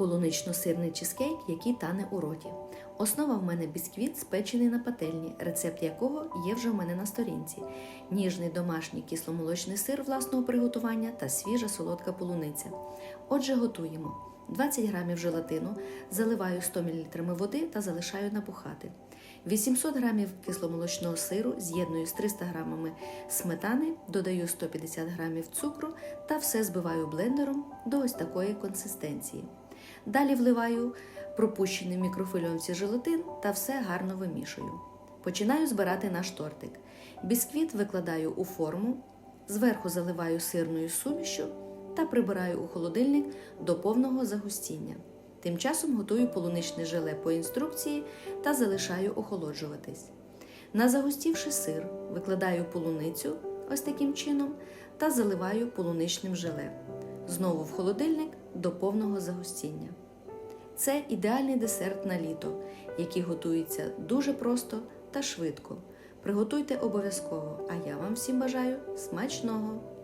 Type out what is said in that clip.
Полунично-сирний чизкейк, який тане у роті. Основа в мене бісквіт, спечений на пательні, рецепт якого є вже в мене на сторінці. Ніжний домашній кисломолочний сир власного приготування та свіжа солодка полуниця. Отже, готуємо. 20 грамів желатину, заливаю 100 мл води та залишаю набухати. 800 грамів кисломолочного сиру з'єдную з 300 грамами сметани, додаю 150 грамів цукру та все збиваю блендером до ось такої консистенції. Далі вливаю пропущений в мікрофильовці желатин та все гарно вимішую. Починаю збирати наш тортик. Бісквіт викладаю у форму, зверху заливаю сирною сумішю та прибираю у холодильник до повного загустіння. Тим часом готую полуничне желе по інструкції та залишаю охолоджуватись. На загустівши сир, викладаю полуницю ось таким чином та заливаю полуничним желе. Знову в холодильник до повного загустіння. Це ідеальний десерт на літо, який готується дуже просто та швидко. Приготуйте обов'язково, а я вам всім бажаю смачного!